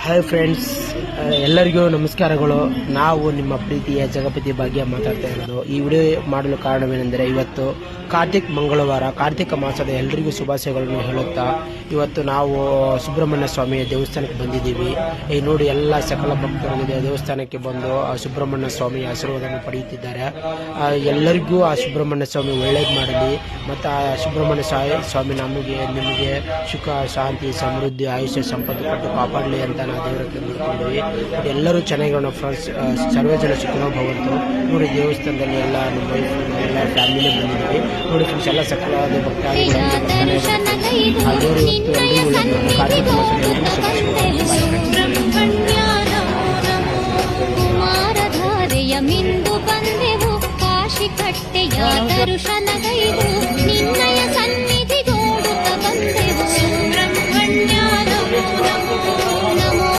Hi friends ಎಲ್ಲರಿಗೂ ನಮಸ್ಕಾರಗಳು. ನಾವು ನಿಮ್ಮ ಪ್ರೀತಿಯ ಜಗಪತಿ ಭಾಗ್ಯ ಮಾತಾಡ್ತಾ ಇರೋದು. ಈ ವಿಡಿಯೋ ಮಾಡಲು ಕಾರಣವೇನೆಂದರೆ ಇವತ್ತು ಕಾರ್ತಿಕ್ ಮಂಗಳವಾರ, ಕಾರ್ತಿಕ ಮಾಸದ ಎಲ್ಲರಿಗೂ ಶುಭಾಶಯಗಳನ್ನು ಹೇಳುತ್ತಾ, ಇವತ್ತು ನಾವು ಸುಬ್ರಹ್ಮಣ್ಯ ಸ್ವಾಮಿಯ ದೇವಸ್ಥಾನಕ್ಕೆ ಬಂದಿದ್ದೀವಿ. ಈ ನೋಡಿ ಎಲ್ಲ ಸಕಲ ಭಕ್ತರು ದೇವಸ್ಥಾನಕ್ಕೆ ಬಂದು ಆ ಸುಬ್ರಹ್ಮಣ್ಯ ಸ್ವಾಮಿಯ ಆಶೀರ್ವಾದವನ್ನು ಪಡೆಯುತ್ತಿದ್ದಾರೆ. ಎಲ್ಲರಿಗೂ ಆ ಸುಬ್ರಹ್ಮಣ್ಯ ಸ್ವಾಮಿ ಒಳ್ಳೇದು ಮಾಡಲಿ. ಮತ್ತು ಆ ಸುಬ್ರಹ್ಮಣ್ಯ ಸ್ವಾ- ಸ್ವಾಮಿ ನಮಗೆ, ನಿಮಗೆ ಸುಖ, ಶಾಂತಿ, ಸಮೃದ್ಧಿ, ಆಯುಷ್ಯ, ಸಂಪತ್ತು ಕೊಟ್ಟು ಕಾಪಾಡಲಿ ಅಂತ ನಾವು ದೇವರ ಬಟ್ ಎಲ್ಲರೂ ಚೆನ್ನಾಗಿರೋಣ ಫ್ರೆಂಡ್ಸ್ ಸರ್ವೇ ಜನ ಸುಖನೋ ಭವಂತು ನೋಡಿ ದೇವಸ್ಥಾನದಲ್ಲಿ ಎಲ್ಲ ನಮ್ಮ ವೈಫ್ ಎಲ್ಲ ಫ್ಯಾಮಿಲಿ ಬಂದಿದ್ದೀವಿ. ನೋಡಿ ಫ್ರೆಂಡ್ಸ್ ಎಲ್ಲ ಸಕಲವಾದ ಭಕ್ತಾದಿಗಳು ದೇವರು ಇವತ್ತು ಎಲ್ಲರಿಗೂ. ಕಾರ್ತಿಕ ಕಾಶಿ ಕಟ್ಟೆಯ ದರುಶ